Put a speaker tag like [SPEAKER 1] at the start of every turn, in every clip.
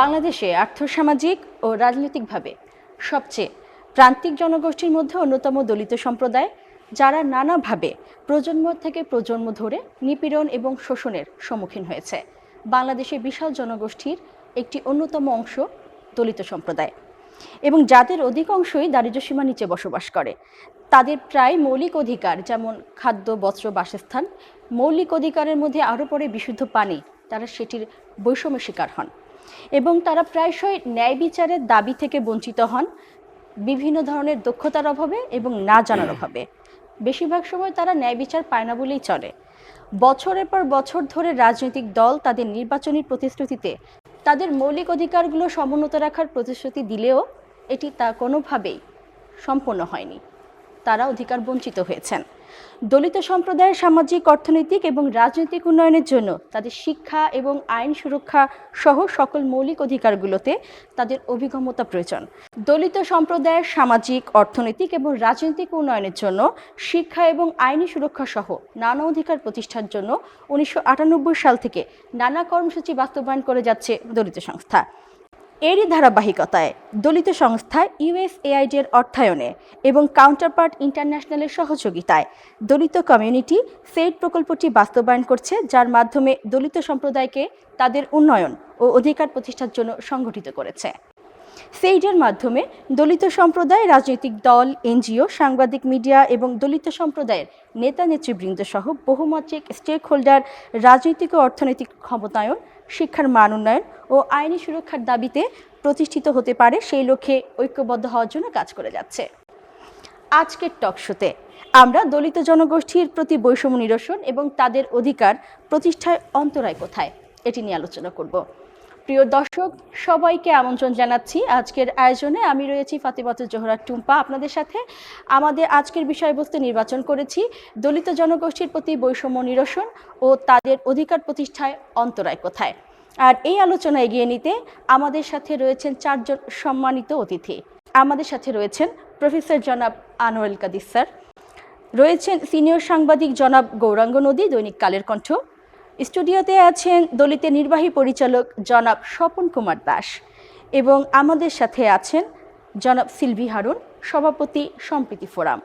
[SPEAKER 1] বাংলাদেশে আর্থসামাজিক ও রাজনৈতিকভাবে সবচেয়ে প্রান্তিক জনগোষ্ঠীর মধ্যে অন্যতম দলিত সম্প্রদায়, যারা নানাভাবে প্রজন্ম থেকে প্রজন্ম ধরে নিপীড়ন এবং শোষণের সম্মুখীন হয়েছে। বাংলাদেশে বিশাল জনগোষ্ঠীর একটি অন্যতম অংশ দলিত সম্প্রদায়। এবং যাদের অধিকাংশই দারিদ্র্যসীমার নিচে বসবাস করে, তাদের প্রায় মৌলিক অধিকার যেমন খাদ্য, বস্ত্র, বাসস্থান, মৌলিক অধিকারের মধ্যে আরও পরে বিশুদ্ধ পানি, তারা সেটির বৈষম্য শিকার হন। এবং তারা প্রায়শই ন্যায় বিচারের দাবি থেকে বঞ্চিত হন। বিভিন্ন ধরনের দক্ষতার অভাবে এবং না জানার অভাবে। বেশিরভাগ সময় তারা ন্যায় বিচার পায় না বলেই চলে। বছরের পর বছর ধরে রাজনৈতিক দল তাদের নির্বাচনী প্রতিশ্রুতিতে তাদের মৌলিক অধিকারগুলো সমুন্নত রাখার প্রতিশ্রুতি দিলেও এটি তা কোনোভাবেই সম্পন্ন হয়নি। তারা অধিকার বঞ্চিত হয়েছেন। দলিত সম্প্রদায়ের সামাজিক, অর্থনৈতিক এবং রাজনৈতিক উন্নয়নের জন্য তাদের শিক্ষা এবং আইন সুরক্ষা সহ সকল মৌলিক অধিকারগুলোতে তাদের অভিগমতা প্রয়োজন। দলিত সম্প্রদায়ের সামাজিক, অর্থনৈতিক এবং রাজনৈতিক উন্নয়নের জন্য শিক্ষা এবং আইনি সুরক্ষা সহ নানা অধিকার প্রতিষ্ঠার জন্য উনিশশো আটানব্বই সাল থেকে নানা কর্মসূচি বাস্তবায়ন করে যাচ্ছে দলিত সংস্থা। এরই ধারাবাহিকতায় দলিত সংস্থা ইউএসএআইডি এর অর্থায়নে এবং কাউন্টারপার্ট ইন্টারন্যাশনালের সহযোগিতায় দলিত কমিউনিটি সেট প্রকল্পটি বাস্তবায়ন করছে, যার মাধ্যমে দলিত সম্প্রদায়কে তাদের উন্নয়ন ও অধিকার প্রতিষ্ঠার জন্য সংগঠিত করেছে। সেইডের মাধ্যমে দলিত সম্প্রদায়, রাজনৈতিক দল, এনজিও, সাংবাদিক মিডিয়া এবং দলিত সম্প্রদায়ের নেতা নেতৃবৃন্দ সহ বহুমাত্রিক স্টেক হোল্ডার রাজনৈতিক ও অর্থনৈতিক ক্ষমতায়ন শিক্ষার মান উন্নয়ন ও আইনি সুরক্ষার দাবিতে প্রতিষ্ঠিত হতে পারে, সেই লক্ষ্যে ঐক্যবদ্ধ হওয়ার জন্য কাজ করে যাচ্ছে। আজকের টকশোতে আমরা দলিত জনগোষ্ঠীর প্রতি বৈষম্য নিরসন এবং তাদের অধিকার প্রতিষ্ঠায় অন্তরায় কোথায়, এটি নিয়ে আলোচনা করব। প্রিয় দর্শক, সবাইকে আমন্ত্রণ জানাচ্ছি। আজকের আয়োজনে আমি রয়েছি ফাতিমাতুল জোহরা টুম্পা। আপনাদের সাথে আমাদের আজকের বিষয়বস্তু নির্বাচন করেছি। দলিত জনগোষ্ঠীর প্রতি বৈষম্য নিরসন ও তাদের অধিকার প্রতিষ্ঠায় অন্তরায় কোথায়? আর এই আলোচনা এগিয়ে নিতে আমাদের সাথে রয়েছেন চারজন সম্মানিত অতিথি। আমাদের সাথে রয়েছেন প্রফেসর জনাব আনোয়ার কাদিস স্যার। রয়েছেন সিনিয়র সাংবাদিক জনাব গৌরাঙ্গ নদী, দৈনিক কালের কণ্ঠ। স্টুডিওতে আছেন দলিতের নির্বাহী পরিচালক জনাব স্বপন কুমার দাস এবং আমাদের সাথে আছেন জনাব সিলভি হারুন, সভাপতি সম্প্রীতি ফোরাম।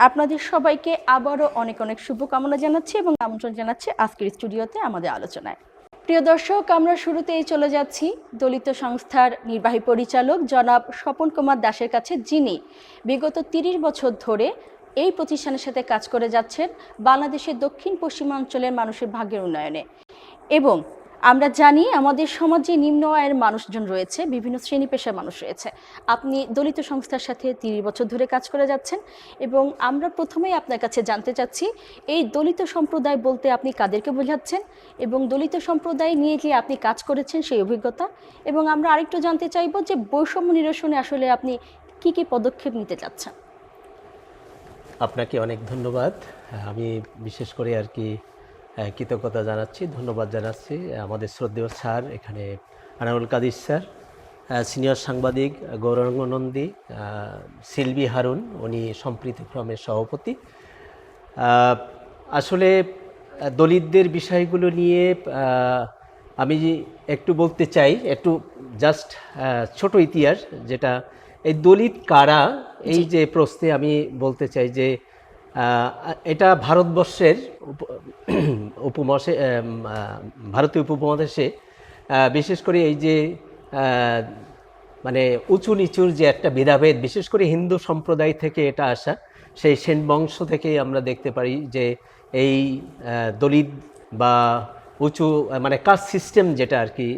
[SPEAKER 1] আপনাদের সবাইকে আবারও অনেক অনেক শুভকামনা জানাচ্ছি এবং আমন্ত্রণ জানাচ্ছি আজকের স্টুডিওতে আমাদের আলোচনায়। প্রিয় দর্শক, আমরা শুরুতেই চলে যাচ্ছি দলিত সংস্থার নির্বাহী পরিচালক জনাব স্বপন কুমার দাসের কাছে, যিনি বিগত তিরিশ বছর ধরে এই প্রতিষ্ঠানের সাথে কাজ করে যাচ্ছেন বাংলাদেশের দক্ষিণ পশ্চিমাঞ্চলের মানুষের ভাগ্যের উন্নয়নে। এবং আমরা জানি আমাদের সমাজে নিম্ন আয়ের মানুষজন রয়েছে, বিভিন্ন শ্রেণি পেশার মানুষ রয়েছে। আপনি দলিত সংস্থার সাথে তিরিশ বছর ধরে কাজ করে যাচ্ছেন এবং আমরা প্রথমেই আপনার কাছে জানতে চাচ্ছি, এই দলিত সম্প্রদায় বলতে আপনি কাদেরকে বোঝাচ্ছেন? এবং দলিত সম্প্রদায় নিয়ে যে আপনি কাজ করেছেন সেই অভিজ্ঞতা? এবং আমরা আরেকটু জানতে চাইব যে বৈষম্য নিরসনে আসলে আপনি কি কি পদক্ষেপ নিতে চাচ্ছেন?
[SPEAKER 2] আপনাকে অনেক ধন্যবাদ। আমি বিশেষ করে আর কি কৃতজ্ঞতা জানাচ্ছি, ধন্যবাদ জানাচ্ছি আমাদের শ্রদ্ধেয় স্যার, এখানে আনারুল কাদির স্যার সিনিয়র সাংবাদিক গৌরাঙ্গ নন্দী সিলভি হারুন, উনি সম্প্রীতি ফ্রমের সভাপতি। আসলে দলিতদের বিষয়গুলো নিয়ে আমি একটু বলতে চাই, একটু জাস্ট ছোট ইতিহাস, যেটা এই দলিত কারা এই যে প্রশ্নে আমি বলতে চাই যে এটা ভারতবর্ষের উপ- উপমহাদেশে ভারতীয় উপমহাদেশে বিশেষ করে এই যে মানে উঁচু নিচুর যে একটা ভেদাভেদ বিশেষ করে হিন্দু সম্প্রদায় থেকে এটা আসা সেই সেন বংশ থেকেই আমরা দেখতে পারি যে এই দলিত বা উঁচু মানে কাস্ট সিস্টেম যেটা আর কি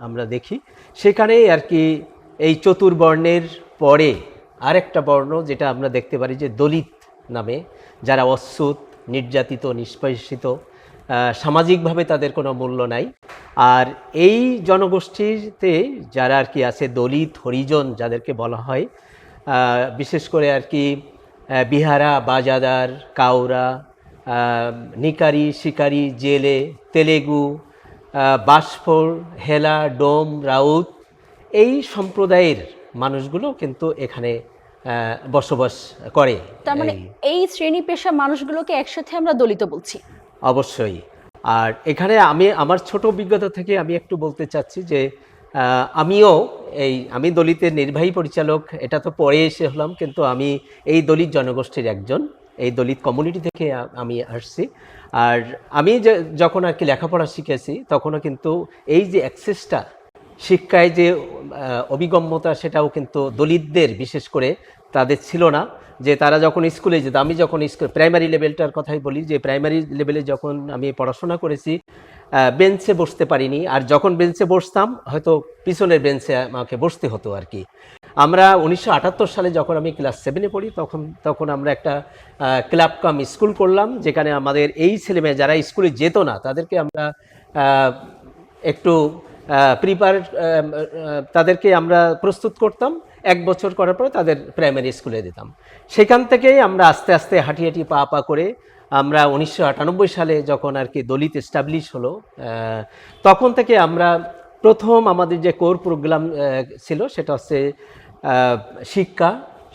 [SPEAKER 2] আমরা দেখি সেখানেই আর কি এই চতুর্বর্ণের পরে আরেকটা বর্ণ যেটা আমরা দেখতে পারি যে দলিত নামে যারা অচ্যুত নির্যাতিত নিষ্পেষিত সামাজিকভাবে তাদের কোনো মূল্য নাই। আর এই জনগোষ্ঠীতে যারা আর কি আছে দলিত হরিজন যাদেরকে বলা হয় বিশেষ করে আর কি বিহারা বাজাদার কাউরা নিকারি শিকারি জেলে তেলেগু আহ, বাষ্ফোর হেলা ডোম রাউত এই সম্প্রদায়ের মানুষগুলো কিন্তু এখানে বসবাস করে।
[SPEAKER 1] তার মানে
[SPEAKER 2] এই-
[SPEAKER 1] শ্রেণি পেশা মানুষগুলোকে একসাথে আমরা দলিত বলছি।
[SPEAKER 2] অবশ্যই। আর এখানে আমি আমার ছোট অভিজ্ঞতা থেকে আমি একটু বলতে চাচ্ছি যে আমিও এই আমি দলিতের নির্বাহী পরিচালক এটা তো পরে এসে হলাম কিন্তু আমি এই দলিত জনগোষ্ঠীর একজন এই দলিত কমিউনিটি থেকে আমি আসছি। আর আমি যখন আর কি লেখাপড়া শিখেছি তখনও কিন্তু এই যে অ্যাক্সেসটা শিক্ষায় যে অভিগম্যতা সেটাও কিন্তু দলিতদের বিশেষ করে তাদের ছিল না। যে তারা যখন স্কুলে যেত, আমি যখন স্কুল প্রাইমারি লেভেলটার কথাই বলি, যে প্রাইমারি লেভেলে যখন আমি পড়াশোনা করেছি বেঞ্চে বসতে পারিনি। আর যখন বেঞ্চে বসতাম, হয়তো পিছনের বেঞ্চে আমাকে বসতে হতো আর কি। আমরা উনিশশো আটাত্তর সালে যখন আমি ক্লাস সেভেনে পড়ি, তখন তখন আমরা একটা ক্লাব কাম স্কুল করলাম, যেখানে আমাদের এই ছেলেমেয়ে যারা স্কুলে যেত না, তাদেরকে আমরা একটু প্রিপার তাদেরকে আমরা প্রস্তুত করতাম। এক বছর করার পরে তাদের প্রাইমারি স্কুলে দিতাম। সেখান থেকেই আমরা আস্তে আস্তে হাঁটি হাঁটি পা পা করে আমরা উনিশশো আটানব্বই সালে যখন আর কি দলিত এস্টাবলিশ হলো তখন থেকে আমরা প্রথম আমাদের যে কোর প্রোগ্রাম ছিল সেটা হচ্ছে শিক্ষা,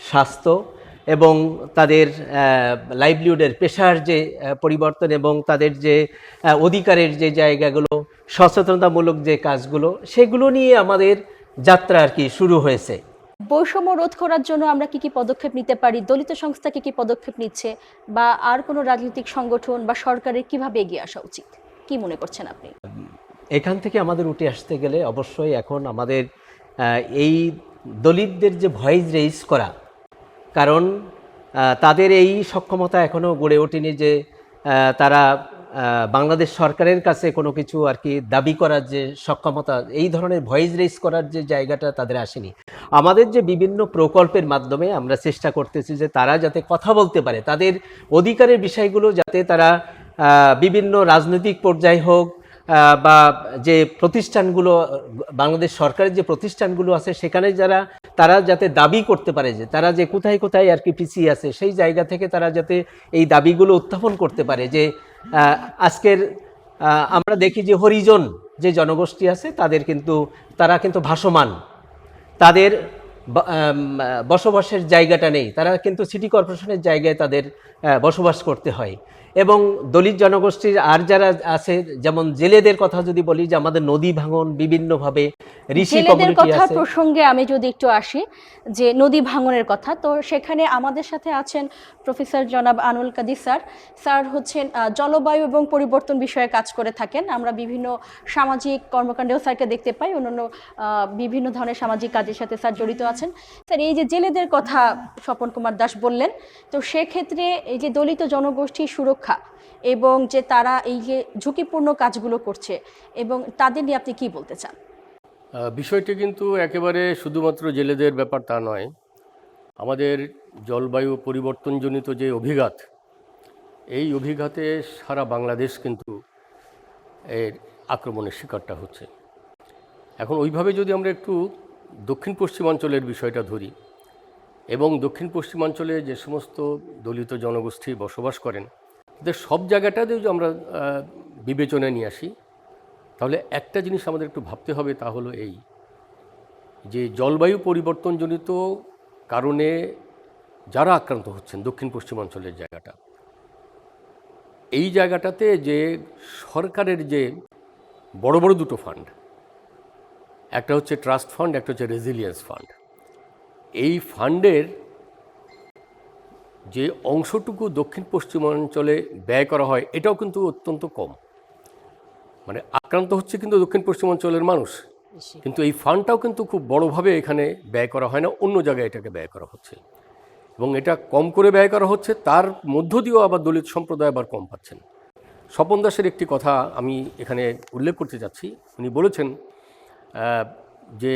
[SPEAKER 2] স্বাস্থ্য এবং তাদের লাইভলিহুডের পেশার যে পরিবর্তন এবং তাদের যে অধিকারের যে জায়গাগুলো সচেতনতামূলক যে কাজগুলো সেগুলো নিয়ে আমাদের যাত্রা আর কি শুরু হয়েছে।
[SPEAKER 1] বৈষম্য রোধ করার জন্য আমরা কি কি পদক্ষেপ নিতে পারি? দলিত সংস্থা কি কি পদক্ষেপ নিচ্ছে? বা আর কোনো রাজনৈতিক সংগঠন বা সরকারের কীভাবে এগিয়ে আসা উচিত? কি মনে করছেন আপনি?
[SPEAKER 2] এখান থেকে আমাদের উঠে আসতে গেলে অবশ্যই এখন আমাদের এই দলিতদের যে ভয়েস রেইজ করা কারণ তাদের এই সক্ষমতা এখনও গড়ে ওঠেনি যে তারা বাংলাদেশ সরকারের কাছে কোনো কিছু আর কি দাবি করার যে সক্ষমতা, এই ধরনের ভয়েস রেইজ করার যে জায়গাটা তাদের আসেনি। আমাদের যে বিভিন্ন প্রকল্পের মাধ্যমে আমরা চেষ্টা করতেছি যে তারা যাতে কথা বলতে পারে, তাদের অধিকারের বিষয়গুলো যাতে তারা বিভিন্ন রাজনৈতিক পর্যায়ে হোক বা যে প্রতিষ্ঠানগুলো, বাংলাদেশ সরকারের যে প্রতিষ্ঠানগুলো আছে সেখানে যারা, তারা যাতে দাবি করতে পারে যে তারা যে কোথায় কোথায় আর কি পিছিয়ে আছে, সেই জায়গা থেকে তারা যাতে এই দাবিগুলো উত্থাপন করতে পারে যে আজকের আমরা দেখি যে হরিজন যে জনগোষ্ঠী আছে, তাদের কিন্তু, তারা কিন্তু ভাসমান। তাদের বসবাসের জায়গাটা নেই। তারা কিন্তু সিটি কর্পোরেশনের জায়গায় তাদের বসবাস করতে হয়। এবং দলিত জনগোষ্ঠীর আর যারা আছে যেমন জেলেদের কথা যদি বলি যে আমাদের নদী ভাঙন বিভিন্নভাবে ঋষি
[SPEAKER 1] কথা প্রসঙ্গে আমি যদি একটু আসি যে নদী ভাঙনের কথা তো সেখানে আমাদের সাথে আছেন প্রফেসর জনাব আনুল কাদির স্যার। স্যার হচ্ছেন জলবায়ু এবং পরিবর্তন বিষয়ে কাজ করে থাকেন। আমরা বিভিন্ন সামাজিক কর্মকাণ্ডেও স্যারকে দেখতে পাই অন্যান্য বিভিন্ন ধরনের সামাজিক কাজের সাথে স্যার জড়িত আছেন। স্যার এই যে জেলেদের কথা স্বপন কুমার দাস বললেন তো সেক্ষেত্রে এই যে দলিত জনগোষ্ঠীর সুরক্ষা এবং যে তারা এই যে ঝুঁকিপূর্ণ কাজগুলো করছে এবং তাদের নিয়ে আপনি কি বলতে চান?
[SPEAKER 3] বিষয়টি কিন্তু একেবারে শুধুমাত্র জেলেদের ব্যাপার তা নয়। আমাদের জলবায়ু পরিবর্তনজনিত যে অভিঘাত, এই অভিঘাতে সারা বাংলাদেশ কিন্তু এর আক্রমণের শিকারটা হচ্ছে। এখন ওইভাবে যদি আমরা একটু দক্ষিণ পশ্চিমাঞ্চলের বিষয়টা ধরি এবং দক্ষিণ পশ্চিমাঞ্চলে যে সমস্ত দলিত জনগোষ্ঠী বসবাস করেন তাদের সব জায়গাটাতেও যদি আমরা বিবেচনায় নিয়ে আসি, তাহলে একটা জিনিস আমাদের একটু ভাবতে হবে তা হলো এই, যে জলবায়ু পরিবর্তনজনিত কারণে যারা আক্রান্ত হচ্ছেন দক্ষিণ পশ্চিমাঞ্চলের জায়গাটা, এই জায়গাটাতে যে সরকারের যে বড় বড় দুটো ফান্ড, একটা হচ্ছে ট্রাস্ট ফান্ড, একটা হচ্ছে রেজিলিয়েন্স ফান্ড, এই ফান্ডের যে অংশটুকু দক্ষিণ পশ্চিমাঞ্চলে ব্যয় করা হয় এটাও কিন্তু অত্যন্ত কম। মানে আক্রান্ত হচ্ছে কিন্তু দক্ষিণ পশ্চিমাঞ্চলের মানুষ। কিন্তু এই ফান্ডটাও কিন্তু খুব বড়োভাবে এখানে ব্যয় করা হয় না অন্য জায়গায় এটাকে ব্যয় করা হচ্ছে। এবং এটা কম করে ব্যয় করা হচ্ছে তার মধ্য দিয়েও আবার দলিত সম্প্রদায় আবার কম পাচ্ছেন। স্বপন দাসের একটি কথা আমি এখানে উল্লেখ করতে যাচ্ছি। উনি বলেছেন যে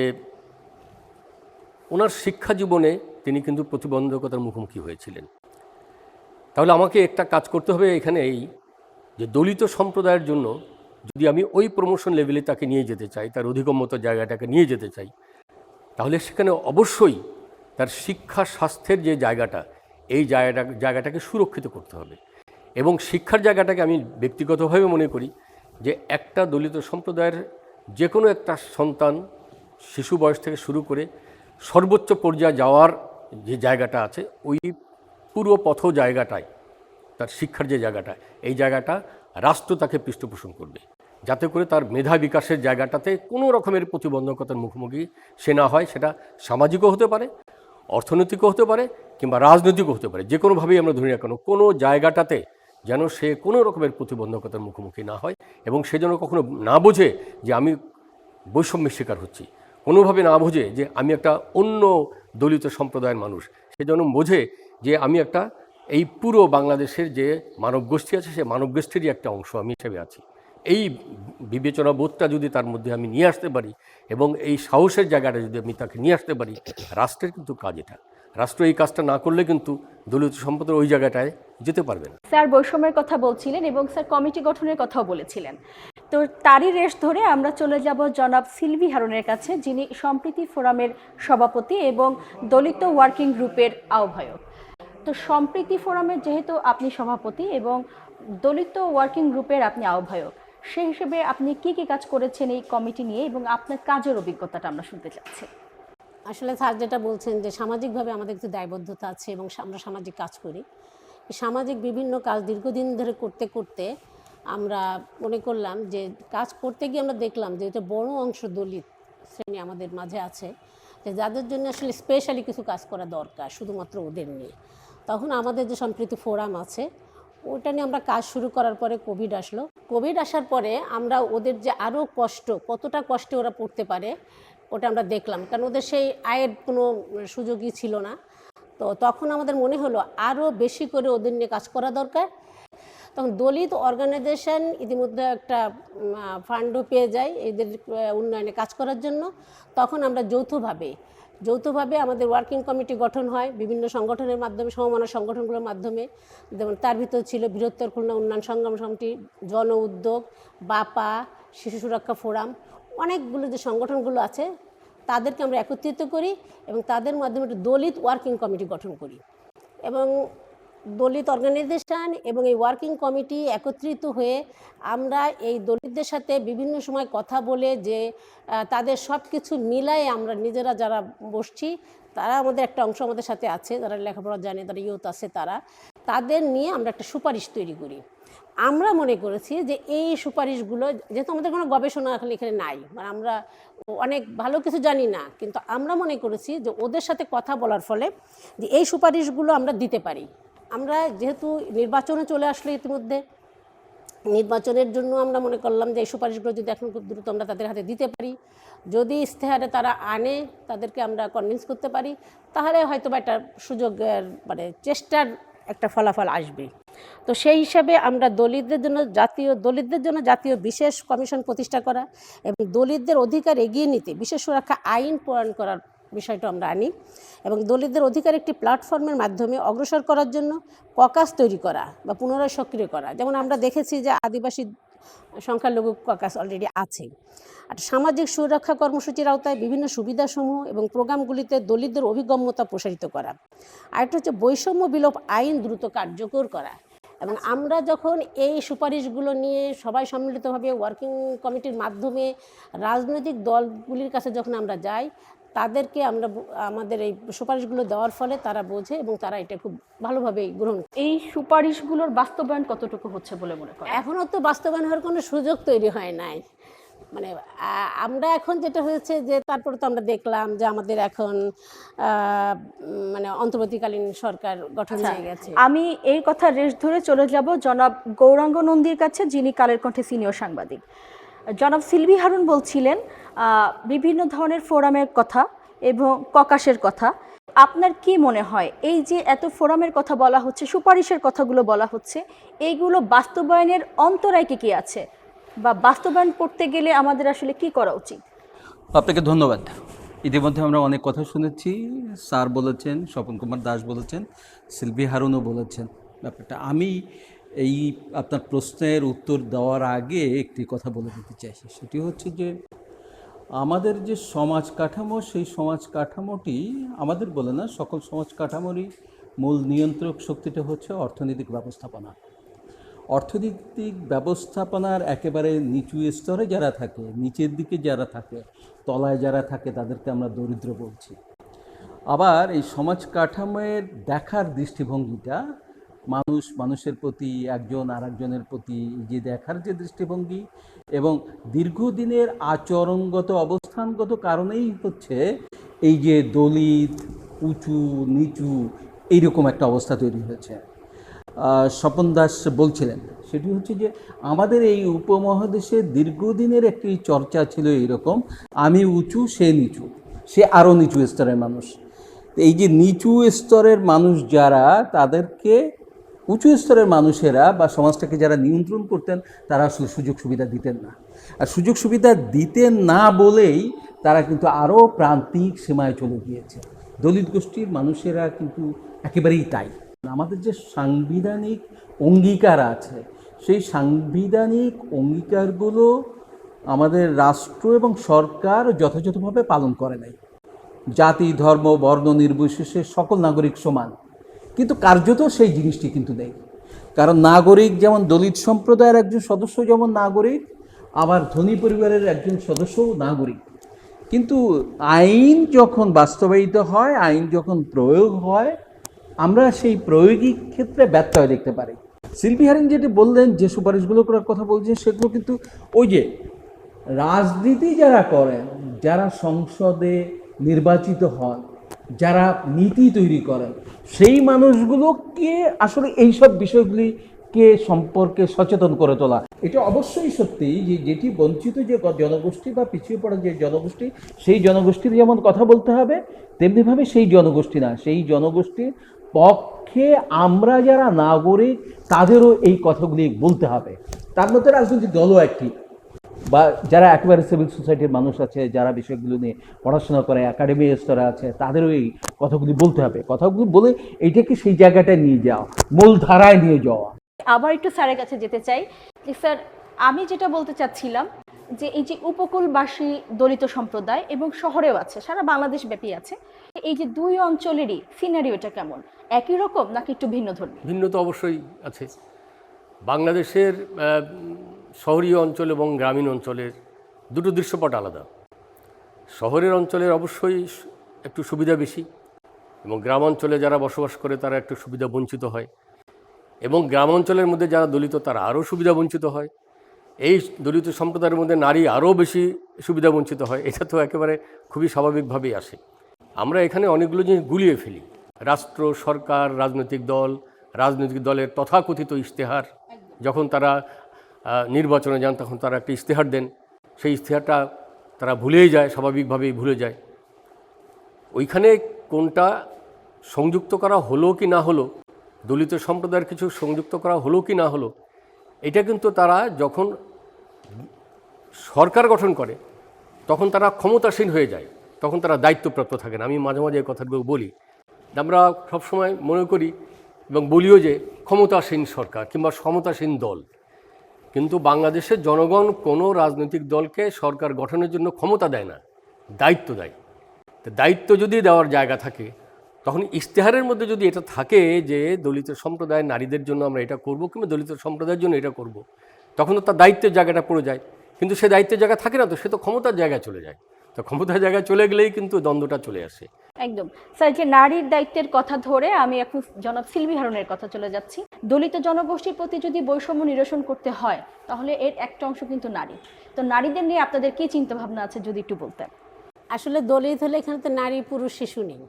[SPEAKER 3] ওনার শিক্ষা জীবনে তিনি কিন্তু প্রতিবন্ধকতার মুখোমুখি হয়েছিলেন। তাহলে আমাকে একটা কাজ করতে হবে এখানে এই যে দলিত সম্প্রদায়ের জন্য যদি আমি ওই প্রমোশন লেভেলে তাকে নিয়ে যেতে চাই, তার অধিগম্যত জায়গাটাকে নিয়ে যেতে চাই, তাহলে সেখানে অবশ্যই তার শিক্ষা স্বাস্থ্যের যে জায়গাটা, এই জায়গাটা, জায়গাটাকে সুরক্ষিত করতে হবে। এবং শিক্ষার জায়গাটাকে আমি ব্যক্তিগতভাবে মনে করি যে একটা দলিত সম্প্রদায়ের যে কোনো একটা সন্তান শিশু বয়স থেকে শুরু করে সর্বোচ্চ পর্যায়ে যাওয়ার যে জায়গাটা আছে, ওই পুরো পথ জায়গাটায় তার শিক্ষার যে জায়গাটা, এই জায়গাটা রাষ্ট্র তাকে পৃষ্ঠপোষণ করবে। যাতে করে তার মেধা বিকাশের জায়গাটাতে কোনো রকমের প্রতিবন্ধকতার মুখোমুখি সে না হয়, সেটা সামাজিকও হতে পারে, অর্থনৈতিকও হতে পারে, কিংবা রাজনৈতিকও হতে পারে। যে কোনোভাবেই আমরা ধরি না কেন, কোনো জায়গাটাতে যেন সে কোনো রকমের প্রতিবন্ধকতার মুখোমুখি না হয়, এবং সে যেন কখনো না বোঝে যে আমি বৈষম্যের শিকার হচ্ছি। কোনোভাবে না বোঝে যে আমি একটা অন্য দলিত সম্প্রদায়ের মানুষ। সে যেন বোঝে যে আমি একটা, এই পুরো বাংলাদেশের যে মানব গোষ্ঠী আছে, সে মানব গোষ্ঠীরই একটা অংশ আমি হিসেবে আছি। এই বিবেচনা বোধটা যদি তার মধ্যে আমি নিয়ে আসতে পারি এবং এই সাহসের জায়গাটা যদি আমি তাকে নিয়ে আসতে পারি, রাষ্ট্রের কিন্তু কাজ এটা। রাষ্ট্র এই কাজটা না করলে কিন্তু দলিত সম্পদের ওই জায়গাটায় যেতে পারবে না।
[SPEAKER 1] স্যার বৈষম্যের কথা বলছিলেন এবং স্যার কমিটি গঠনের কথাও বলেছিলেন। তো তারই রেশ ধরে আমরা চলে যাব জনাব সিলভি হারুনের কাছে, যিনি সম্প্রীতি ফোরামের সভাপতি এবং দলিত ওয়ার্কিং গ্রুপের আহ্বায়ক। তো সম্প্রীতি ফোরামের যেহেতু আপনি সভাপতি এবং দলিত ওয়ার্কিং গ্রুপের আপনি আহ্বায়ক, সেই হিসেবে আপনি কি কি কাজ করেছেন এই কমিটি নিয়ে এবং আপনার কাজের অভিজ্ঞতাটা আমরা শুনতে চাচ্ছি।
[SPEAKER 4] আসলে স্যার যেটা বলছেন যে সামাজিকভাবে আমাদের কিছু দায়বদ্ধতা আছে এবং আমরা সামাজিক কাজ করি। সামাজিক বিভিন্ন কাজ দীর্ঘদিন ধরে করতে করতে আমরা মনে করলাম যে কাজ করতে গিয়ে আমরা দেখলাম যে এটা বড় অংশ দলিত শ্রেণি আমাদের মাঝে আছে, যে যাদের জন্য আসলে স্পেশালি কিছু কাজ করা দরকার, শুধুমাত্র ওদের নিয়ে। তখন আমাদের যে সম্প্রীতি ফোরাম আছে, ওটা নিয়ে আমরা কাজ শুরু করার পরে কোভিড আসলো। কোভিড আসার পরে আমরা ওদের যে আরও কষ্ট, কতটা কষ্টে ওরা পড়তে পারে, ওটা আমরা দেখলাম। কারণ ওদের সেই আয়ের কোনো সুযোগই ছিল না। তো তখন আমাদের মনে হলো আরও বেশি করে ওদের নিয়ে কাজ করা দরকার। তখন দলিত অর্গানাইজেশন ইতিমধ্যে একটা ফান্ডও পেয়ে যায় এদের উন্নয়নে কাজ করার জন্য। তখন আমরা যৌথভাবে যৌথভাবে আমাদের ওয়ার্কিং কমিটি গঠন হয়, বিভিন্ন সংগঠনের মাধ্যমে সমমানা সংগঠনগুলোর মাধ্যমে। যেমন তার ভিতর ছিল বৃহত্তর খুলনা উন্নয়ন সংগ্রাম সমিতি, জন উদ্যোগ, বাপা, শিশু সুরক্ষা ফোরাম। অনেকগুলো যে সংগঠনগুলো আছে, তাদেরকে আমরা একত্রিত করি এবং তাদের মাধ্যমে একটা দলিত ওয়ার্কিং কমিটি গঠন করি। এবং দলিত অর্গানাইজেশন এবং এই ওয়ার্কিং কমিটি একত্রিত হয়ে আমরা এই দলিতদের সাথে বিভিন্ন সময় কথা বলে যে তাদের সব কিছু মিলায়ে আমরা নিজেরা যারা বসছি, তারা আমাদের একটা অংশ আমাদের সাথে আছে, যারা লেখাপড়া জানে তারা ইউথ আছে তারা, তাদের নিয়ে আমরা একটা সুপারিশ তৈরি করি। আমরা মনে করেছি যে এই সুপারিশগুলো, যেহেতু আমাদের কোনো গবেষণা এখানে এখানে নাই মানে আমরা অনেক ভালো কিছু জানি না, কিন্তু আমরা মনে করেছি যে ওদের সাথে কথা বলার ফলে যে এই সুপারিশগুলো আমরা দিতে পারি। আমরা যেহেতু নির্বাচনে চলে আসলো ইতিমধ্যে, নির্বাচনের জন্য আমরা মনে করলাম যে এই সুপারিশগুলো যদি এখন খুব দ্রুত আমরা তাদের হাতে দিতে পারি, যদি ইশতেহারে তারা আনে, তাদেরকে আমরা কনভিন্স করতে পারি, তাহলে হয়তো বা একটা সুযোগের মানে চেষ্টার একটা ফলাফল আসবে। তো সেই হিসাবে আমরা দলিতদের জন্য জাতীয়, দলিতদের জন্য জাতীয় বিশেষ কমিশন প্রতিষ্ঠা করা এবং দলিতদের অধিকার এগিয়ে নিতে বিশেষ সুরক্ষা আইন প্রণয়ন করার বিষয়টা আমরা আনি। এবং দলিতদের অধিকার একটি প্ল্যাটফর্মের মাধ্যমে অগ্রসর করার জন্য ককাস তৈরি করা বা পুনরায় সক্রিয় করা। যেমন আমরা দেখেছি যে আদিবাসী সংখ্যালঘু ককাস অলরেডি আছে। আর সামাজিক সুরক্ষা কর্মসূচির আওতায় বিভিন্ন সুবিধাসমূহ এবং প্রোগ্রামগুলিতে দলিতদের অভিগম্যতা প্রসারিত করা। আরেকটা হচ্ছে বৈষম্য বিলোপ আইন দ্রুত কার্যকর করা। এবং আমরা যখন এই সুপারিশগুলো নিয়ে সবাই সম্মিলিতভাবে ওয়ার্কিং কমিটির মাধ্যমে রাজনৈতিক দলগুলির কাছে যখন আমরা যাই তাদেরকে আমরা আমাদের এই সুপারিশগুলো দেওয়ার ফলে তারা বোঝে এবং তারা এটা খুব ভালোভাবে গ্রহণ করে।
[SPEAKER 1] এই সুপারিশগুলোর বাস্তবায়ন কতটুকু হচ্ছে বলে মনে করেন?
[SPEAKER 4] এখনও তো বাস্তবায়ন হওয়ার কোনো সুযোগ তৈরি হয় নাই। মানে আমরা এখন যেটা হয়েছে যে তারপরে তো আমরা দেখলাম যে আমাদের এখন মানে অন্তর্বর্তীকালীন সরকার গঠন হয়ে গেছে।
[SPEAKER 1] আমি এই কথা রেশ ধরে চলে যাব জনাব গৌরাঙ্গ নন্দীর কাছে যিনি কালের কণ্ঠে সিনিয়র সাংবাদিক। জনাব সিলভি হারুন বলছিলেন বিভিন্ন ধরনের ফোরামের কথা এবং ককাশের কথা। আপনার কি মনে হয়, এই যে এত ফোরামের কথা বলা হচ্ছে, সুপারিশের কথাগুলো বলা হচ্ছে এইগুলো বাস্তবায়নের অন্তরায় কি কি আছে? বা বাস্তবায়ন করতে গেলে আমাদের আসলে কি করা উচিত?
[SPEAKER 5] আপনাকে ধন্যবাদ। ইতিমধ্যে আমরা অনেক কথা শুনেছি। স্যার বলেছেন, স্বপন কুমার দাস বলেছেন শিল্পী হারুনও বলেছেন। ব্যাপারটা আমি এই আপনার প্রশ্নের উত্তর দেওয়ার আগে একটি কথা বলে দিতে চাইছি। সেটি হচ্ছে যে, আমাদের যে সমাজ কাঠামো, সেই সমাজ কাঠামোটি আমাদের বলে না, সকল সমাজ কাঠামোরই মূল নিয়ন্ত্রক শক্তিটা হচ্ছে অর্থনৈতিক ব্যবস্থাপনা। অর্থনৈতিক ব্যবস্থাপনার একেবারে নিচু স্তরে যারা থাকে, নিচের দিকে যারা থাকে, তলায় যারা থাকে, তাদেরকে আমরা দরিদ্র বলছি। আবার এই সমাজ কাঠামোর দেখার দৃষ্টিভঙ্গিটা মানুষ, মানুষের প্রতি, একজন আর একজনের প্রতি যে দেখার যে দৃষ্টিভঙ্গি এবং দীর্ঘদিনের আচরণগত, অবস্থানগত কারণেই হচ্ছে এই যে দলিত, উঁচু, নিচু এইরকম একটা অবস্থা তৈরি হয়েছে। স্বপন দাস বলছিলেন, সেটি হচ্ছে যে আমাদের এই উপমহাদেশে দীর্ঘদিনের একটি চর্চা ছিল এইরকম, আমি উঁচু, সে নিচু, সে আরও নিচু স্তরের মানুষ। এই যে নিচু স্তরের মানুষ যারা, তাদেরকে উঁচু স্তরের মানুষেরা বা সমাজটাকে যারা নিয়ন্ত্রণ করতেন, তারা আসলে সুযোগ সুবিধা দিতেন না। আর সুযোগ সুবিধা দিতেন না বলেই তারা কিন্তু আরও প্রান্তিক সীমায় চলে গিয়েছে। দলিত গোষ্ঠীর মানুষেরা কিন্তু একেবারেই তাই। আমাদের যে সাংবিধানিক অঙ্গীকার আছে, সেই সাংবিধানিক অঙ্গীকারগুলো আমাদের রাষ্ট্র এবং সরকার যথাযথভাবে পালন করে নাই। জাতি, ধর্ম, বর্ণ নির্বিশেষে সকল নাগরিক সমান। কিন্তু কার্যত সেই জিনিসটি কিন্তু নেই। কারণ নাগরিক যেমন দলিত সম্প্রদায়ের একজন সদস্য, যেমন নাগরিক, আবার ধনী পরিবারের একজন সদস্যও নাগরিক। কিন্তু আইন যখন বাস্তবায়িত হয়, আইন যখন প্রয়োগ হয়, আমরা সেই প্রয়োগিক ক্ষেত্রে ব্যত্যয় দেখতে পারি। শিল্পী হারিং যেটি বললেন, যে সুপারিশগুলো করার কথা বলছেন, সেগুলো কিন্তু ওই যে রাজনীতি যারা করেন, যারা সংসদে নির্বাচিত হন যারা নীতি তৈরি করেন, সেই মানুষগুলোকে আসলে এইসব বিষয়গুলিকে সম্পর্কে সচেতন করে তোলা? এটা অবশ্যই সত্যি যে যেটি বঞ্চিত যে জনগোষ্ঠী বা পিছিয়ে পড়া যে জনগোষ্ঠী, সেই জনগোষ্ঠীর যেমন কথা বলতে হবে, তেমনিভাবে সেই জনগোষ্ঠী না। সেই জনগোষ্ঠীর পক্ষে আমরা যারা নাগরিক, তাদেরও এই কথাগুলি বলতে হবে। তার মধ্যে রাজনৈতিক দলও একটি। বা যারা একেবারে সিভিল সোসাইটির মানুষ আছে যারা বিষয়গুলো নিয়ে পড়াশোনা করে একাডেমি স্তরে আছে তাদেরও এই কথাগুলি বলতে হবে। কথাগুলি বলে এইটাকে সেই জায়গাটায় নিয়ে যাওয়া মূল ধারায় নিয়ে যাওয়া।
[SPEAKER 1] আবার একটু স্যারের কাছে যেতে চাই। যে স্যার আমি যেটা বলতে চাচ্ছিলাম যে এই যে উপকূলবাসী দলিত সম্প্রদায় এবং শহরেও আছে সারা বাংলাদেশ ব্যাপী আছে এই যে দুই অঞ্চলেরই সিনারিওটা কেমন? একই রকম নাকি একটু ভিন্ন ধর্মী?
[SPEAKER 3] ভিন্ন তো অবশ্যই আছে। বাংলাদেশের শহরীয় অঞ্চল এবং গ্রামীণ অঞ্চলের দুটো দৃশ্যপট আলাদা। শহরের অঞ্চলের অবশ্যই একটু সুবিধা বেশি এবং গ্রাম অঞ্চলে যারা বসবাস করে তারা একটু সুবিধা বঞ্চিত হয় এবং গ্রাম অঞ্চলের মধ্যে যারা দলিত তারা আরও সুবিধা বঞ্চিত হয়। এই দলিত সম্প্রদায়ের মধ্যে নারী আরও বেশি সুবিধা বঞ্চিত হয়, এটা তো একেবারে খুবই স্বাভাবিকভাবেই আসে। আমরা এখানে অনেকগুলো জিনিস গুলিয়ে ফেলি। রাষ্ট্র, সরকার, রাজনৈতিক দল, রাজনৈতিক দলের তথাকথিত ইশতেহার, যখন তারা নির্বাচনে যান, তখন তারা একটা ইশতেহার দেন। সেই ইশতেহারটা তারা ভুলেই যায়, স্বাভাবিকভাবেই ভুলে যায়। ওইখানে কোনটা সংযুক্ত করা হলো কি না হলো, দলিত সম্প্রদায়ের কিছু সংযুক্ত করা হলো কি না হলো, এটা কিন্তু তারা যখন সরকার গঠন করে, তখন তারা ক্ষমতাসীন হয়ে যায়, তখন তারা দায়িত্বপ্রাপ্ত থাকেন। আমি মাঝে মাঝে এই কথাগুলো বলি। আমরা সবসময় মনে করি এবং বলিও যে ক্ষমতাসীন সরকার কিংবা ক্ষমতাসীন দল। কিন্তু বাংলাদেশের জনগণ কোনো রাজনৈতিক দলকে সরকার গঠনের জন্য ক্ষমতা দেয় না, দায়িত্ব দেয়। তো দায়িত্ব যদি দেওয়ার জায়গা থাকে, তখন ইশতেহারের মধ্যে যদি এটা থাকে যে দলিত সম্প্রদায়ের নারীদের জন্য আমরা এটা করব কিংবা দলিত সম্প্রদায়ের জন্য এটা করব, তখন তো তার দায়িত্বের জায়গাটা পড়ে যায়। কিন্তু সে দায়িত্বের জায়গা থাকে না তো, সে তো ক্ষমতার জায়গায় চলে যায়। তো ক্ষমতার জায়গায় চলে গেলেই কিন্তু দ্বন্দ্বটা চলে আসে।
[SPEAKER 1] একদম। স্যার যে নারীর দায়িত্বের কথা ধরে আমি এখন জনাব সিলভি হারুনের কথা চলে যাচ্ছি। দলিত জনগোষ্ঠীর প্রতি যদি বৈষম্য নিরসন করতে হয় তাহলে এর একটা অংশ কিন্তু নারী। তো নারীদের নিয়ে আপনাদের কি চিন্তা ভাবনা আছে যদি একটু বলতেন?
[SPEAKER 4] আসলে দলিত হলে এখানে তো নারী পুরুষ শিশু নেই।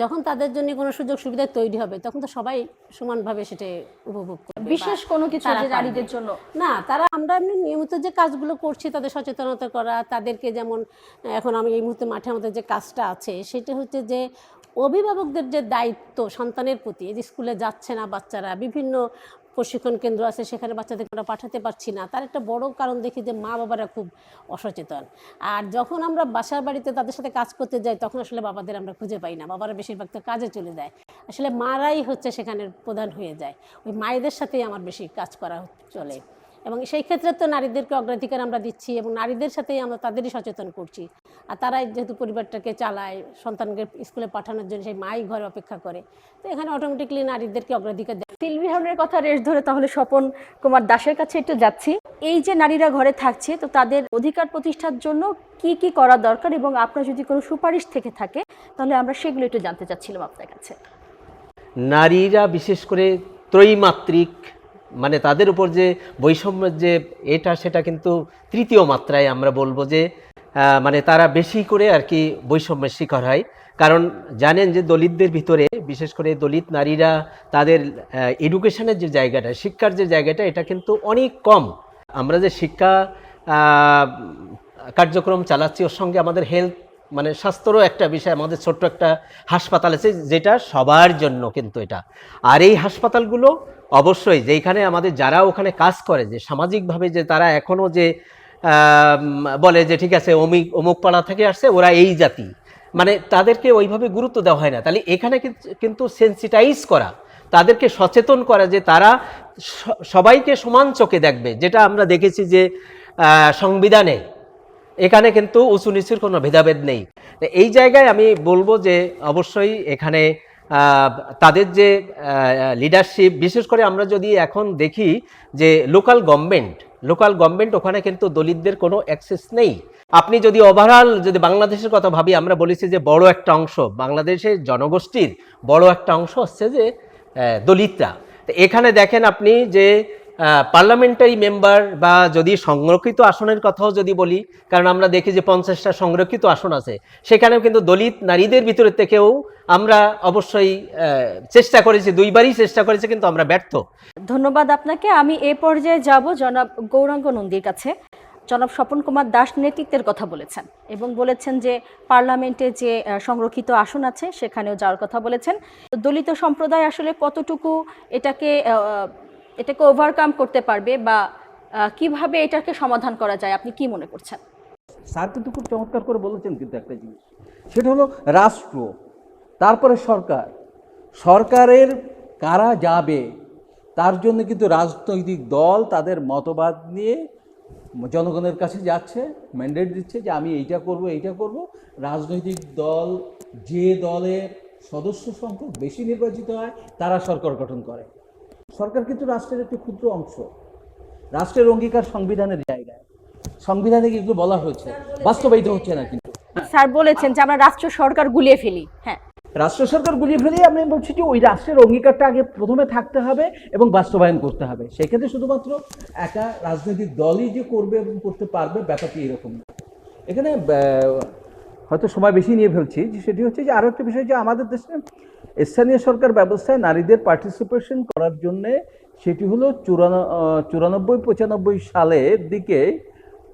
[SPEAKER 4] যখন তাদের জন্য কোনো সুযোগ সুবিধা তৈরি হবে তখন তো সবাই সমানভাবে সেটা উপভোগ করবে
[SPEAKER 1] বিশেষ কোনো কিছু নারীদের জন্য?
[SPEAKER 4] না তারা আমরা এমনি নিয়মিত যে কাজগুলো করছি তাদের সচেতনতা করা তাদেরকে যেমন এখন আমি এই মুহূর্তে মাঠে আমাদের যে কাজটা আছে সেটা হচ্ছে যে অভিভাবকদের যে দায়িত্ব সন্তানের প্রতি, এই যে স্কুলে যাচ্ছে না বাচ্চারা, বিভিন্ন প্রশিক্ষণ কেন্দ্র আছে, সেখানে বাচ্চাদেরকে আমরা পাঠাতে পারছি না, তার একটা বড় কারণ দেখি যে মা বাবারা খুব অসচেতন। আর যখন আমরা বাসার বাড়িতে তাদের সাথে কাজ করতে যাই, তখন আসলে বাবাদের আমরা খুঁজে পাই না, বাবারা বেশিরভাগ তো কাজে চলে যায়। আসলে মারাই হচ্ছে সেখানের প্রধান হয়ে যায়। ওই মায়েদের সাথেই আমার বেশি কাজ করা চলে। এবং সেই ক্ষেত্রে তো নারীদেরকে অগ্রাধিকার আমরা দিচ্ছি এবং নারীদের সাথেই আমরা তাদেরই সচেতন করছি। আর তারাই যেহেতু পরিবারটাকে চালায় সন্তানকে স্কুলে পাঠানোর জন্য সেই মাই ঘরে অপেক্ষা করে তো এখানে অটোমেটিকলি নারীদেরকে অগ্রাধিকার দেয়
[SPEAKER 1] সিলভি হারুনের কথা রেশ ধরে তাহলে স্বপন কুমার দাসের কাছে একটু যাচ্ছি। এই যে নারীরা ঘরে থাকছে তো তাদের অধিকার প্রতিষ্ঠার জন্য কি কি করা দরকার এবং আপনার যদি কোনো সুপারিশ থেকে থাকে তাহলে আমরা সেগুলো একটু জানতে চাচ্ছিলাম আপনার কাছে।
[SPEAKER 2] নারীরা বিশেষ করে ত্রৈমাত্রিক মানে তাদের উপর যে বৈষম্যের যে এটা, সেটা কিন্তু তৃতীয় মাত্রায় আমরা বলব যে মানে তারা বেশি করে আর কি বৈষম্যের শিকার হয়। কারণ জানেন যে দলিতদের ভিতরে, বিশেষ করে দলিত নারীরা, তাদের এডুকেশনের যে জায়গাটা, শিক্ষার যে জায়গাটা, এটা কিন্তু অনেক কম। আমরা যে শিক্ষা কার্যক্রম চালাচ্ছি, ওর সঙ্গে আমাদের হেলথ মানে স্বাস্থ্যরও একটা বিষয়, আমাদের ছোট্ট একটা হাসপাতাল আছে, যেটা সবার জন্য কিন্তু এটা। আর এই হাসপাতালগুলো অবশ্যই যেখানে আমাদের যারা ওখানে কাজ করে, যে সামাজিকভাবে যে তারা এখনও যে বলে যে ঠিক আছে অমিক অমুক পাড়া থেকে আসছে, ওরা এই জাতি। মানে তাদেরকে ওইভাবে গুরুত্ব দেওয়া হয় না। তাহলে এখানে কিন্তু- সেন্সিটাইজ করা, তাদেরকে সচেতন করা যে তারা সবাইকে সমান চোখে দেখবে। যেটা আমরা দেখেছি যে সংবিধানে এখানে কিন্তু উঁচু নিচুর কোনো ভেদাভেদ নেই। এই জায়গায় আমি বলব যে, অবশ্যই এখানে তাদের যে লিডারশিপ বিশেষ করে আমরা যদি এখন দেখি যে লোকাল গভর্নমেন্ট লোকাল গভর্নমেন্ট ওখানে কিন্তু দলিতদের কোনো অ্যাক্সেস নেই। আপনি যদি ওভারঅল যদি বাংলাদেশের কথা ভাবি, আমরা বলেছি যে বড় একটা অংশ, বাংলাদেশের জনগোষ্ঠীর বড় একটা অংশ হচ্ছে যে দলিতরা। এখানে দেখেন আপনি যে পার্লামেন্টারি মেম্বার বা যদি সংরক্ষিত আসনের কথাও যদি বলি, কারণ আমরা দেখি যে পঞ্চাশটা সংরক্ষিত আসন আছে, সেখানেও কিন্তু দলিত নারীদের ভিতরে থেকেও আমরা অবশ্যই চেষ্টা করেছি, দুইবারই চেষ্টা করেছি, কিন্তু আমরা ব্যর্থ।
[SPEAKER 1] ধন্যবাদ আপনাকে। আমি এ পর্যায়ে যাব জনাব গৌরাঙ্গ নন্দীর কাছে। জনাব স্বপন কুমার দাস নেতৃত্বের কথা বলেছেন এবং বলেছেন যে পার্লামেন্টে যে সংরক্ষিত আসন আছে, সেখানেও যাওয়ার কথা বলেছেন। দলিত সম্প্রদায় আসলে কতটুকু এটাকে এটাকে ওভারকাম করতে পারবে বা কীভাবে এটাকে সমাধান করা যায়? আপনি কি মনে করছেন?
[SPEAKER 5] স্যার, কিন্তু খুব চমৎকার করে বলেছেন কিন্তু একটা জিনিস। সেটা হলো রাষ্ট্র, তারপরে সরকার। সরকারের কারা যাবে, তার জন্য কিন্তু রাজনৈতিক দল তাদের মতবাদ নিয়ে জনগণের কাছে যাচ্ছে ম্যান্ডেট দিচ্ছে যে আমি এইটা করব এইটা করব। রাজনৈতিক দল, যে দলের সদস্য সংখ্যক বেশি নির্বাচিত হয়, তারা সরকার গঠন করে। সরকার কিন্তু রাষ্ট্রের একটি ক্ষুদ্র অংশ। রাষ্ট্রের অঙ্গীকার সংবিধানের জায়গায়। সংবিধানে কিন্তু বলা হয়েছে? বাস্তবায়িত হচ্ছে না কিন্তু।
[SPEAKER 1] স্যার বলেছেন যে আমরা রাষ্ট্র সরকার গুলিয়ে ফেলি। হ্যাঁ।
[SPEAKER 5] রাষ্ট্র সরকার গুলিয়ে ফেলে আমি বলছি যে ওই রাষ্ট্রের অঙ্গীকারটা আগে প্রথমে থাকতে হবে এবং বাস্তবায়ন করতে হবে। সেক্ষেত্রে শুধুমাত্র একা রাজনৈতিক দলই যে করবে এবং করতে পারবে ব্যাপারটি এরকম না। এখানে হয়তো সময় বেশি নিয়ে ফেলছি যে সেটি হচ্ছে যে আরও একটা বিষয় যে আমাদের দেশে স্থানীয় সরকার ব্যবস্থায় নারীদের পার্টিসিপেশন করার জন্যে সেটি হলো চুরান চুরানব্বই পঁচানব্বই সালের দিকে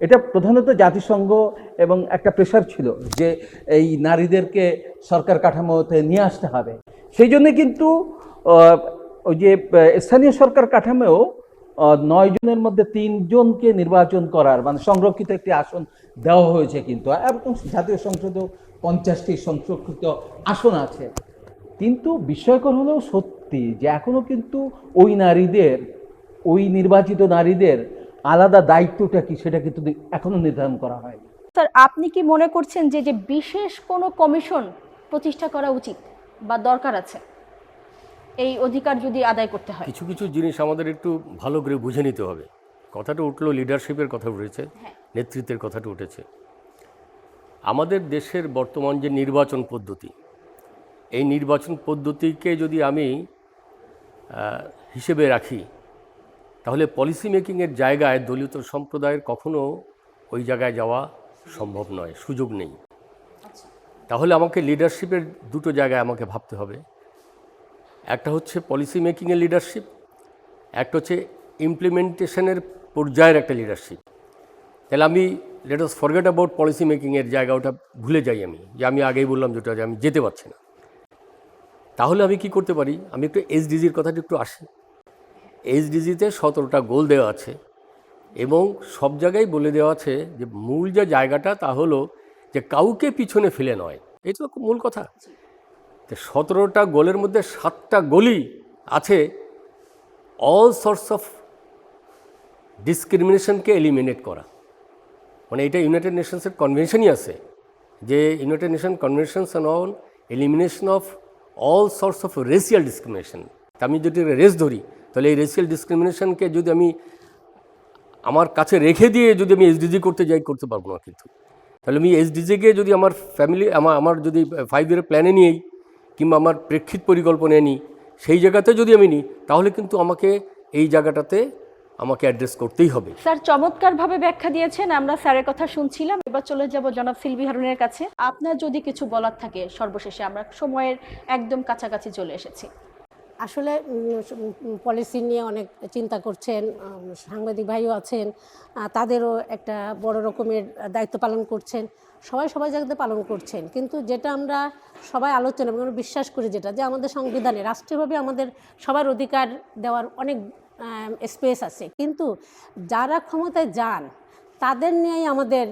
[SPEAKER 5] এটা প্রধানত জাতিসংঘ এবং একটা প্রেশার ছিল যে এই নারীদেরকে সরকার কাঠামোতে নিয়ে আসতে হবে। সেই জন্য কিন্তু ওই যে স্থানীয় সরকার কাঠামোও আহ, নয় জনের মধ্যে তিনজনকে নির্বাচন করার মানে সংরক্ষিত একটি আসন দেওয়া হয়েছে কিন্তু, এবং জাতীয় সংসদেও পঞ্চাশটি সংরক্ষিত আসন আছে। কিন্তু বিস্ময়কর হলেও সত্যি যে এখনও কিন্তু ওই নারীদের, ওই নির্বাচিত নারীদের আলাদা দায়িত্বটা কি সেটা কিন্তু এখনও নির্ধারণ করা হয়নি।
[SPEAKER 1] স্যার, আপনি কি মনে করছেন যে যে বিশেষ কোনো কমিশন প্রতিষ্ঠা করা উচিত বা দরকার আছে? এই অধিকার যদি আদায় করতে হয়।
[SPEAKER 3] কিছু কিছু জিনিস আমাদের একটু ভালো করে বুঝে নিতে হবে। কথাটা উঠল লিডারশিপের কথা উঠেছে নেতৃত্বের কথাটা উঠেছে। আমাদের দেশের বর্তমান যে নির্বাচন পদ্ধতি এই নির্বাচন পদ্ধতিকে যদি আমি হিসেবে রাখি তাহলে পলিসি মেকিংয়ের জায়গায় দলিত সম্প্রদায়ের কখনো ওই জায়গায় যাওয়া সম্ভব নয় সুযোগ নেই। তাহলে আমাকে লিডারশিপের দুটো জায়গায় আমাকে ভাবতে হবে। একটা হচ্ছে পলিসি মেকিংয়ের লিডারশিপ একটা হচ্ছে ইমপ্লিমেন্টেশনের পর্যায়ের একটা লিডারশিপ তাহলে আমি let us forget about policy মেকিংয়ের জায়গা, ওটা ভুলে যাই আমি, যে আমি আগেই বললাম যেটা, যে আমি যেতে পারছি না। তাহলে আমি কি করতে পারি? আমি একটু এইচডিজির কথাটা একটু আসি। এইচডিজিতে সতেরোটা গোল দেওয়া আছে এবং সব জায়গায় বলে দেওয়া আছে যে, মূল যে জায়গাটা তা হলো যে, কাউকে পিছনে ফেলে নয়। এই তো মূল কথা। তো সতেরোটা গোলের মধ্যে সাতটা গোলই আছে অল সর্টস অফ ডিসক্রিমিনেশনকে এলিমিনেট করা। মানে এটা ইউনাইটেড নেশনসের কনভেনশনই আছে যে united nation conventions on elimination of all sorts of racial discrimination আমি যদি রেস ধরি, তাহলে এই রেসিয়াল ডিসক্রিমিনেশনকে যদি আমি আমার কাছে রেখে দিয়ে যদি আমি এসডিজি করতে যাই, করতে পারব না কিন্তু। তাহলে আমি এসডিজিকে যদি আমার ফ্যামিলি আমার আমার যদি ফাইভ ইয়ারের প্ল্যানে নিয়েই কিংবা আমার প্রেক্ষিত পরিকল্পনায় নিই সেই জায়গাতে যদি আমি নিই তাহলে কিন্তু আমাকে এই জায়গাটাতে আমাকে অ্যাড্রেস করতেই হবে।
[SPEAKER 1] স্যার চমৎকারভাবে ব্যাখ্যা দিয়েছেন আমরা স্যারের কথা শুনছিলাম। এবার চলে যাব জনাব সিলভি হারুনের কাছে। আপনার যদি কিছু বলার থাকে সর্বশেষে আমরা সময়ের একদম কাছাকাছি চলে এসেছি।
[SPEAKER 4] আসলে পলিসি নিয়ে অনেক চিন্তা করছেন সাংবাদিক ভাইও আছেন তাদেরও একটা বড় রকমের দায়িত্ব পালন করছেন। সবাই সবাই জায়গাতে পালন করছেন। কিন্তু যেটা আমরা সবাই আলোচনা এবং বিশ্বাস করি যেটা, যে আমাদের সংবিধানে রাষ্ট্রীয়ভাবে আমাদের সবার অধিকার দেওয়ার অনেক স্পেস আছে। কিন্তু যারা ক্ষমতায় যান, তাদের নিয়েই আমাদের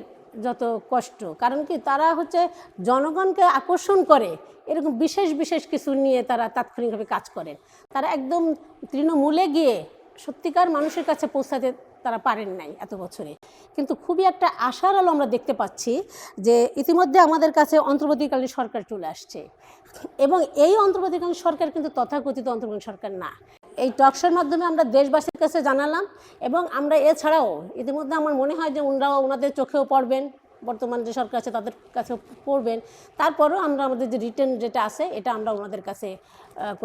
[SPEAKER 4] যত কষ্ট। কারণ কি, তারা হচ্ছে জনগণকে আকর্ষণ করে, এরকম বিশেষ বিশেষ কিছু নিয়ে তারা তাৎক্ষণিকভাবে কাজ করেন। তারা একদম তৃণমূলে গিয়ে সত্যিকার মানুষের কাছে পৌঁছাতে তারা পারেন নাই এত বছরে। কিন্তু খুবই একটা আশার আলো আমরা দেখতে পাচ্ছি যে ইতিমধ্যে আমাদের কাছে অন্তর্বর্তীকালীন সরকার চলে আসছে। এবং এই অন্তর্বর্তীকালীন সরকার কিন্তু তথাকথিত অন্তর্বর্তী সরকার না। এই টকশোর মাধ্যমে আমরা দেশবাসীর কাছে জানালাম এবং আমরা এছাড়াও ইতিমধ্যে আমার মনে হয় যে ওনারাও ওনাদের চোখেও পড়বেন, বর্তমান যে সরকার আছে তাদের কাছে পড়বেন। তারপরেও আমরা আমাদের যে রিটার্ন যেটা আছে, এটা আমরা ওনাদের কাছে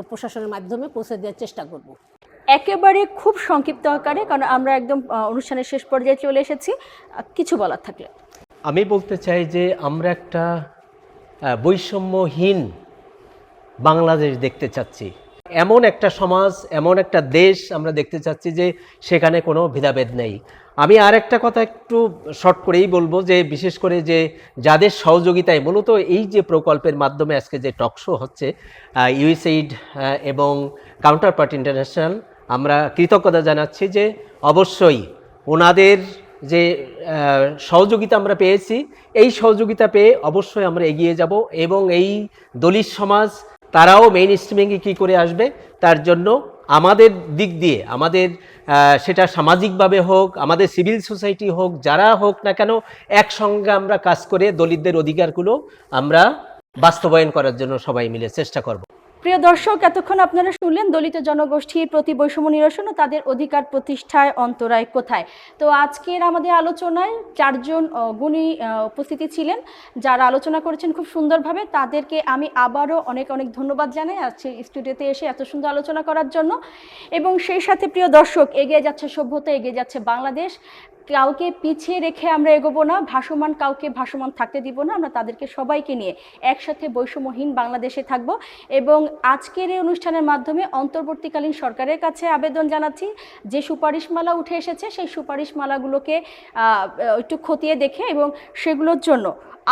[SPEAKER 4] প্রশাসনের মাধ্যমে পৌঁছে দেওয়ার চেষ্টা করব।
[SPEAKER 1] একেবারে খুব সংক্ষিপ্ত আকারে, কারণ আমরা একদম অনুষ্ঠানের শেষ পর্যায়ে চলে এসেছি। কিছু বলার থাকলে।
[SPEAKER 2] আমি বলতে চাই যে আমরা একটা বৈষম্যহীন বাংলাদেশ দেখতে চাচ্ছি। এমন একটা সমাজ, এমন একটা দেশ আমরা দেখতে চাচ্ছি যে সেখানে কোনো ভেদাভেদ নেই। আমি আর একটা কথা একটু শর্ট করেই বলব যে, বিশেষ করে যে যাদের সহযোগিতায় মূলত এই যে প্রকল্পের মাধ্যমে আজকে যে টকশো হচ্ছে ইউএসএইড এবং কাউন্টার পার্ট ইন্টারন্যাশনাল আমরা কৃতজ্ঞতা জানাচ্ছি যে অবশ্যই ওনাদের যে সহযোগিতা আমরা পেয়েছি, এই সহযোগিতা পেয়ে অবশ্যই আমরা এগিয়ে যাব এবং এই দলিত সমাজ, তারাও মেইন স্ট্রিমিংয়ে কী করে আসবে, তার জন্য আমাদের দিক দিয়ে, আমাদের সেটা সামাজিকভাবে হোক, আমাদের সিভিল সোসাইটি হোক, যারা হোক না কেন, একসঙ্গে আমরা কাজ করে দলিতদের অধিকারগুলো আমরা বাস্তবায়ন করার জন্য সবাই মিলে চেষ্টা করব।
[SPEAKER 1] প্রিয় দর্শক, এতক্ষণ আপনারা শুনলেন দলিত জনগোষ্ঠীর প্রতি বৈষম্য নিরসন ও তাদের অধিকার প্রতিষ্ঠায় অন্তরায় কোথায়। তো আজকের আমাদের আলোচনায় চারজন গুণী উপস্থিতি ছিলেন, যারা আলোচনা করেছেন খুব সুন্দরভাবে। তাদেরকে আমি আবারও অনেক অনেক ধন্যবাদ জানাই আজকে স্টুডিওতে এসে এত সুন্দর আলোচনা করার জন্য। এবং সেই সাথে প্রিয় দর্শক, এগিয়ে যাচ্ছে সভ্যতা, এগিয়ে যাচ্ছে বাংলাদেশ। কাউকে পিছিয়ে রেখে আমরা এগোবো না, ভাসমান কাউকে ভাসমান থাকতে দিব না, আমরা তাদেরকে সবাইকে নিয়ে একসাথে বৈষম্যহীন বাংলাদেশে থাকব। এবং আজকের এই অনুষ্ঠানের মাধ্যমে অন্তর্বর্তীকালীন সরকারের কাছে আবেদন জানাচ্ছি, যে সুপারিশমালা উঠে এসেছে, সেই সুপারিশমালাগুলোকে একটু খতিয়ে দেখে এবং সেগুলোর জন্য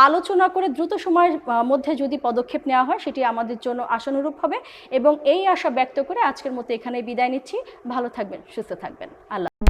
[SPEAKER 1] আলোচনা করে দ্রুত সময়ের মধ্যে যদি পদক্ষেপ নেওয়া হয়, সেটি আমাদের জন্য আশানুরূপ হবে। এবং এই আশা ব্যক্ত করে আজকের মতো এখানে বিদায় নিচ্ছি। ভালো থাকবেন, সুস্থ থাকবেন। আল্লাহ